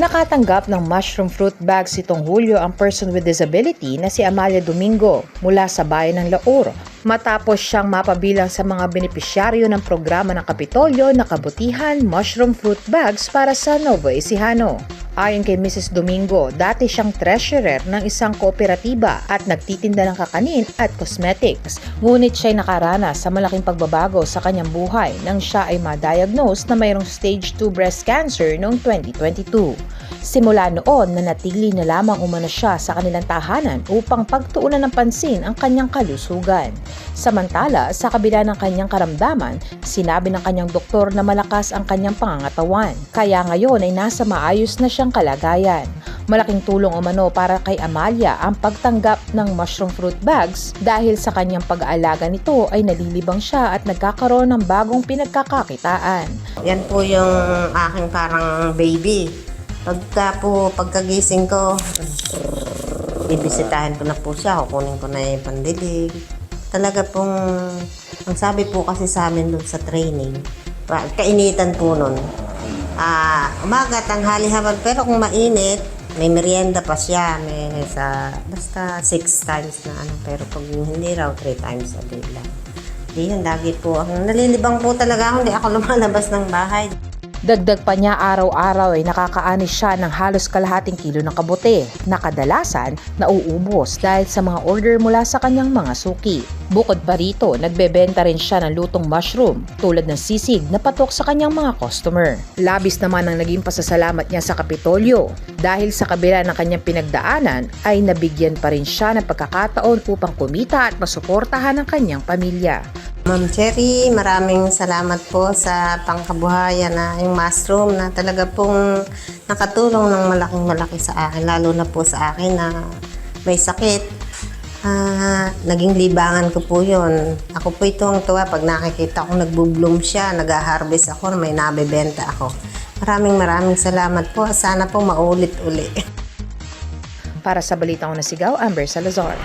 Nakatanggap ng mushroom fruit bags itong Hulyo ang person with disability na si Amalia Domingo mula sa bayan ng Laur matapos siyang mapabilang sa mga benepisyaryo ng programa ng Kapitolyo na kabutihan mushroom fruit bags para sa Novo Ecijano. Ayon kay Mrs. Domingo, dati siyang treasurer ng isang kooperatiba at nagtitinda ng kakanin at cosmetics. Ngunit siya'y nakaranas sa malaking pagbabago sa kanyang buhay nang siya ay ma-diagnose na mayroong stage 2 breast cancer noong 2022. Simula noon, nanatili na lamang umano siya sa kanilang tahanan upang pagtuunan ng pansin ang kanyang kalusugan. Samantala, sa kabila ng kanyang karamdaman, sinabi ng kanyang doktor na malakas ang kanyang pangangatawan. Kaya ngayon ay nasa maayos na siyang kalagayan. Malaking tulong umano para kay Amalia ang pagtanggap ng mushroom fruit bags dahil sa kanyang pag-aalaga nito ay nalilibang siya at nagkakaroon ng bagong pinagkakakitaan. Yan po yung aking parang baby. Pagka po, pagkagising ko, bibisitahin ko na po siya, kukunin ko na yung pandilig. Talaga pong, ang sabi po kasi sa amin doon sa training, kainitan po nun. Ah, umaga, tanghali, hapon, pero kung mainit, may merienda pa siya, may sa, basta six times na ano, pero pag hindi raw, three times a day lang. Hindi yun, lagi po. Ang nalilibang po talaga ako, hindi ako lumalabas ng bahay. Dagdag pa niya araw-araw ay nakakaanis siya ng halos kalahating kilo ng kabote na kadalasan nauubos dahil sa mga order mula sa kanyang mga suki. Bukod pa rito, nagbebenta rin siya ng lutong mushroom tulad ng sisig na patok sa kanyang mga customer. Labis naman ang naging pasasalamat niya sa Kapitolyo dahil sa kabila ng kanyang pinagdaanan ay nabigyan pa rin siya ng pagkakataon upang kumita at masuportahan ang kanyang pamilya. Ma'am Cherry, maraming salamat po sa pangkabuhayan na yung mushroom na talaga pong nakatulong ng malaking malaki sa akin, lalo na po sa akin na may sakit. Ah, naging libangan ko po yun. Ako po itong tuwa pag nakikita ko nagbo-bloom siya, nag-harvest ako, may nabebenta ako. Maraming maraming salamat po. Sana po maulit-uli. Para sa Balitang Nasigaw, Amber Salazar.